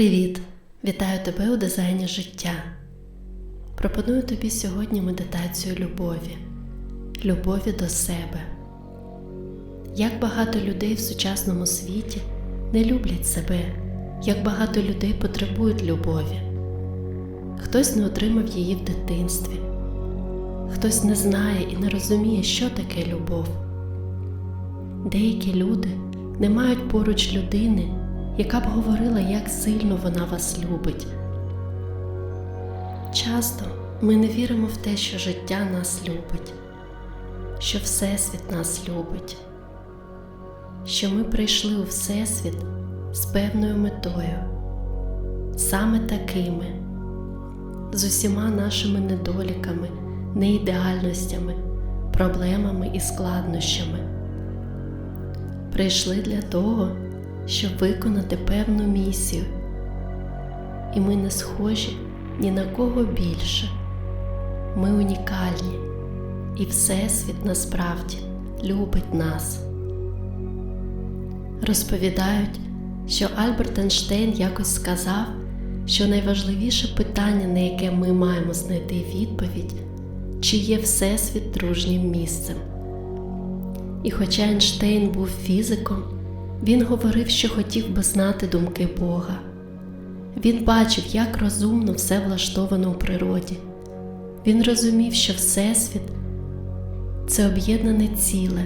Привіт! Вітаю тебе у дизайні життя. Пропоную тобі сьогодні медитацію любові, любові до себе. Як багато людей в сучасному світі не люблять себе, як багато людей потребують любові. Хтось не отримав її в дитинстві, хтось не знає і не розуміє, що таке любов. Деякі люди не мають поруч людини, яка б говорила, як сильно вона вас любить. Часто ми не віримо в те, що життя нас любить, що Всесвіт нас любить, що ми прийшли у Всесвіт з певною метою, саме такими, з усіма нашими недоліками, неідеальностями, проблемами і складнощами. Прийшли для того, щоб виконати певну місію, і ми не схожі ні на кого більше. Ми унікальні, і Всесвіт насправді любить нас. Розповідають, що Альберт Ейнштейн якось сказав, що найважливіше питання, на яке ми маємо знайти відповідь, чи є Всесвіт дружнім місцем. І хоча Ейнштейн був фізиком, він говорив, що хотів би знати думки Бога. Він бачив, як розумно все влаштовано у природі. Він розумів, що Всесвіт це об'єднане ціле.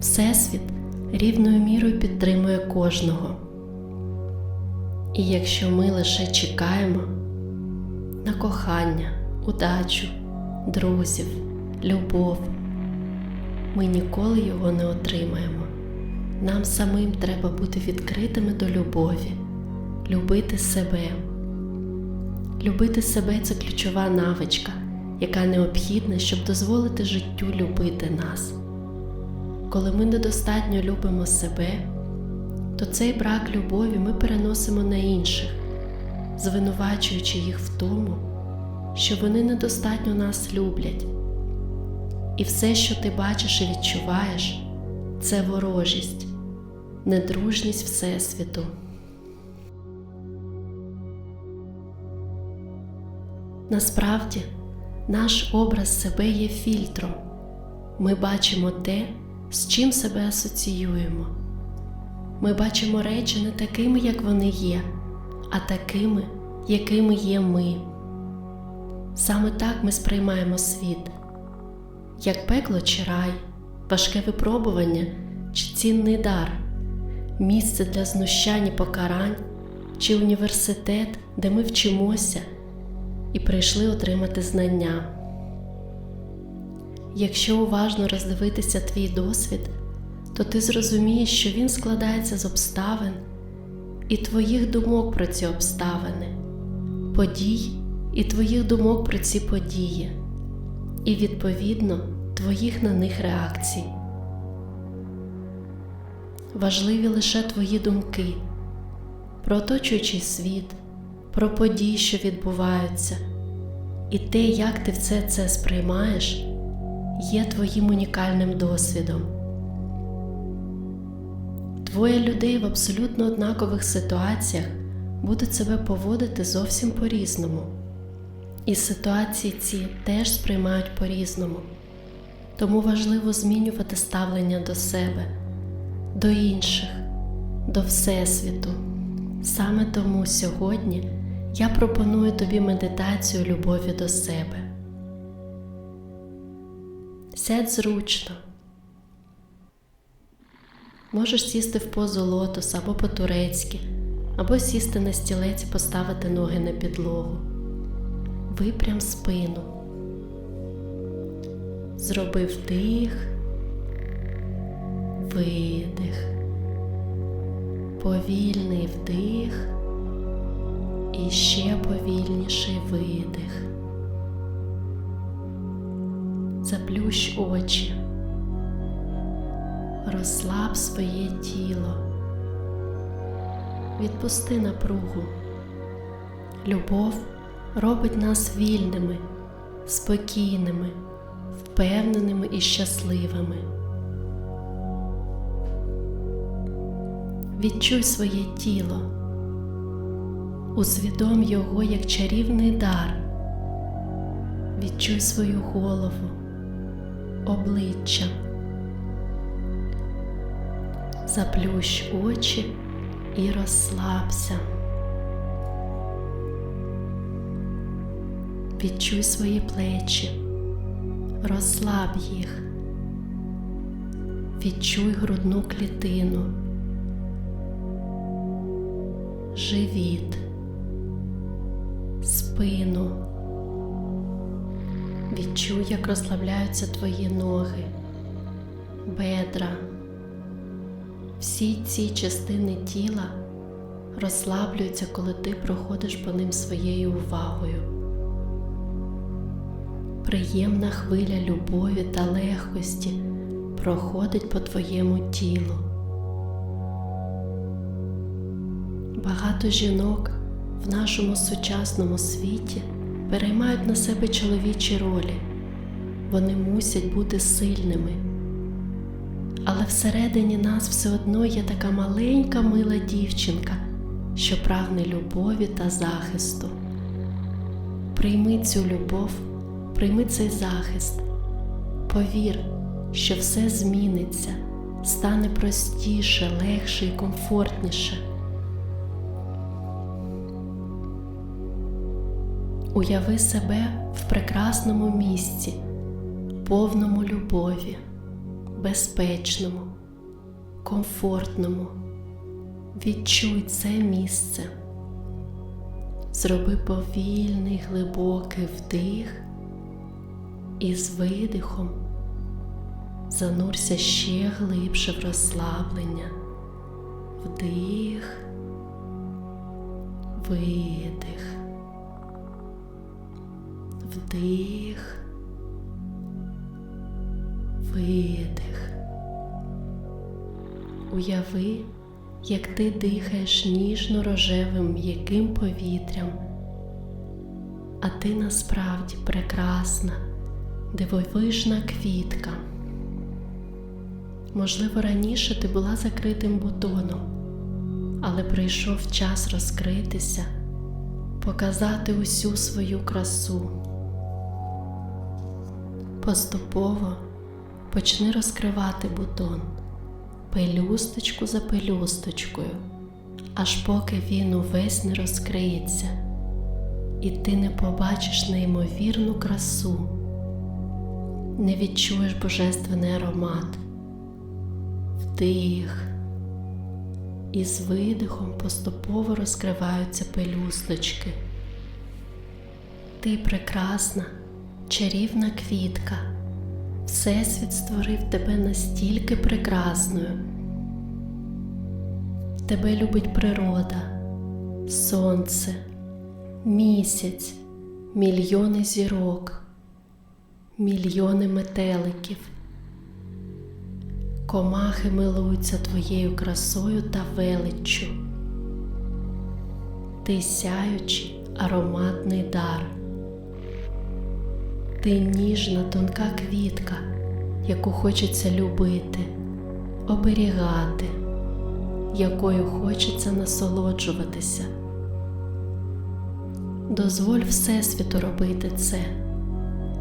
Всесвіт рівною мірою підтримує кожного. І якщо ми лише чекаємо на кохання, удачу, друзів, любов, ми ніколи його не отримаємо. Нам самим треба бути відкритими до любові, любити себе. Любити себе це ключова навичка, яка необхідна, щоб дозволити життю любити нас. Коли ми недостатньо любимо себе, то цей брак любові ми переносимо на інших, звинувачуючи їх в тому, що вони недостатньо нас люблять. І все, що ти бачиш і відчуваєш, це ворожість, недружність Всесвіту. Насправді, наш образ себе є фільтром. Ми бачимо те, з чим себе асоціюємо. Ми бачимо речі не такими, як вони є, а такими, якими є ми. Саме так ми сприймаємо світ, як пекло чи рай, важке випробування чи цінний дар, місце для знущань і покарань чи університет, де ми вчимося і прийшли отримати знання. Якщо уважно роздивитися твій досвід, то ти зрозумієш, що він складається з обставин і твоїх думок про ці обставини, подій і твоїх думок про ці події, і, відповідно, твоїх на них реакцій. Важливі лише твої думки про оточуючий світ, про події, що відбуваються, і те, як ти все це сприймаєш, є твоїм унікальним досвідом. Двоє людей в абсолютно однакових ситуаціях будуть себе поводити зовсім по-різному, і ситуації ці теж сприймають по-різному, тому важливо змінювати ставлення до себе, до інших, до Всесвіту. Саме тому сьогодні я пропоную тобі медитацію любові до себе. Сядь зручно. Можеш сісти в позу лотоса або по-турецьки, або сісти на стілець і поставити ноги на підлогу. Випрям спину. Зроби вдих, видих, повільний вдих і ще повільніший видих. Заплющ очі, розслаб своє тіло, відпусти напругу. Любов робить нас вільними, спокійними, впевненими і щасливими. Відчуй своє тіло, Усвідом його як чарівний дар. Відчуй свою голову, обличчя. Заплющ очі і розслабся. Відчуй свої плечі, розслаб їх. Відчуй грудну клітину, живіт, спину. Відчуй, як розслабляються твої ноги, бедра. Всі ці частини тіла розслаблюються, коли ти проходиш по ним своєю увагою. Приємна хвиля любові та легкості проходить по твоєму тілу. Багато жінок в нашому сучасному світі переймають на себе чоловічі ролі. Вони мусять бути сильними. Але всередині нас все одно є така маленька мила дівчинка, що прагне любові та захисту. Прийми цю любов, прийми цей захист, повір, що все зміниться, стане простіше, легше і комфортніше. Уяви себе в прекрасному місці, повному любові, безпечному, комфортному. Відчуй це місце. Зроби повільний глибокий вдих і з видихом занурся ще глибше в розслаблення. Вдих, видих, вдих, видих. Уяви, як ти дихаєш ніжно-рожевим м'яким повітрям, а ти насправді прекрасна, дивовижна квітка. Можливо, раніше ти була закритим бутоном, але прийшов час розкритися, показати усю свою красу. Поступово почни розкривати бутон, пелюсточку за пелюсточкою, аж поки він увесь не розкриється, і ти не побачиш неймовірну красу, не відчуєш божественний аромат. Вдих, і з видихом поступово розкриваються пелюсточки. Ти прекрасна, чарівна квітка. Всесвіт створив тебе настільки прекрасною. Тебе любить природа, сонце, місяць, мільйони зірок, мільйони метеликів. Комахи милуються твоєю красою та величчю. Ти сяючий ароматний дар. Ти ніжна тонка квітка, яку хочеться любити, оберігати, якою хочеться насолоджуватися. Дозволь Всесвіту робити це,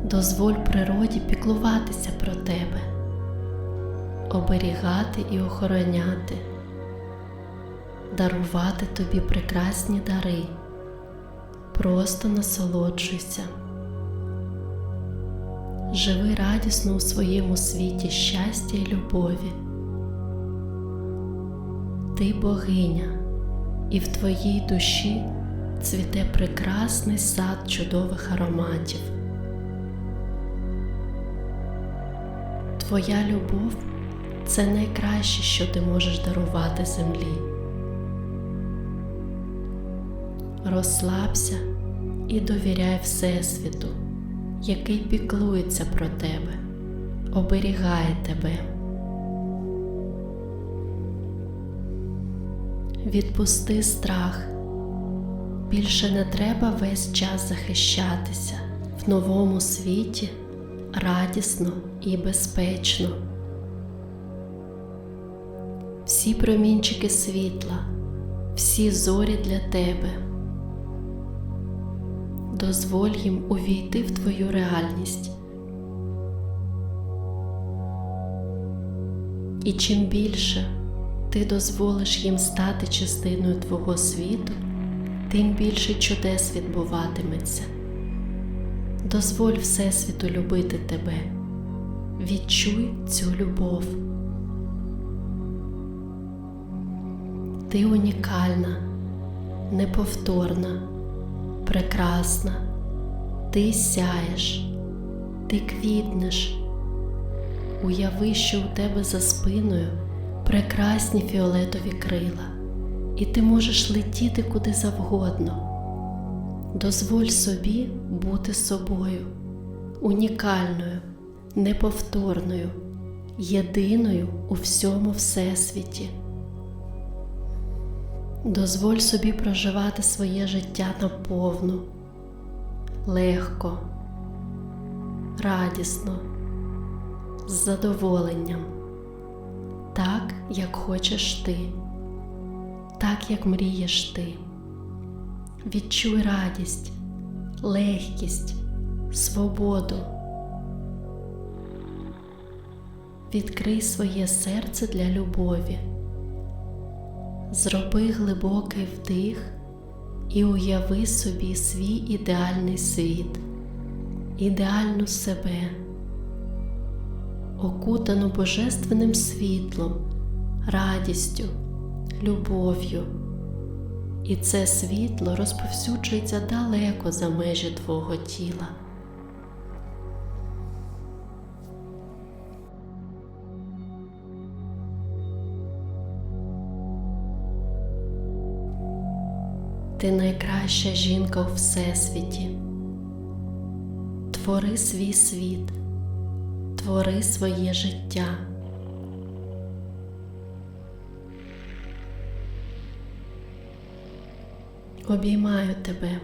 дозволь природі піклуватися про тебе. Оберігати і охороняти, дарувати тобі прекрасні дари, просто насолоджуйся, живи радісно у своєму світі щастя і любові. Ти богиня, і в твоїй душі цвіте прекрасний сад чудових ароматів. Твоя любов це найкраще, що ти можеш дарувати землі. Розслабся і довіряй Всесвіту, який піклується про тебе, оберігає тебе. Відпусти страх. Більше не треба весь час захищатися в новому світі радісно і безпечно всі промінчики світла, всі зорі для тебе, дозволь їм увійти в твою реальність. І чим більше ти дозволиш їм стати частиною твого світу, тим більше чудес відбуватиметься. Дозволь Всесвіту любити тебе. Відчуй цю любов. Ти унікальна, неповторна, прекрасна. Ти сяєш, ти квітнеш. Уяви, що у тебе за спиною прекрасні фіолетові крила, і ти можеш летіти куди завгодно. Дозволь собі бути собою, унікальною, неповторною, єдиною у всьому всесвіті. Дозволь собі проживати своє життя наповну, легко, радісно, з задоволенням, так, як хочеш ти, так, як мрієш ти. Відчуй радість, легкість, свободу. Відкрий своє серце для любові. Зроби глибокий вдих і уяви собі свій ідеальний світ, ідеальну себе, окутану божественним світлом, радістю, любов'ю. І це світло розповсюджується далеко за межі твого тіла. Ти найкраща жінка у всесвіті. Твори свій світ, твори своє життя. Обіймаю тебе.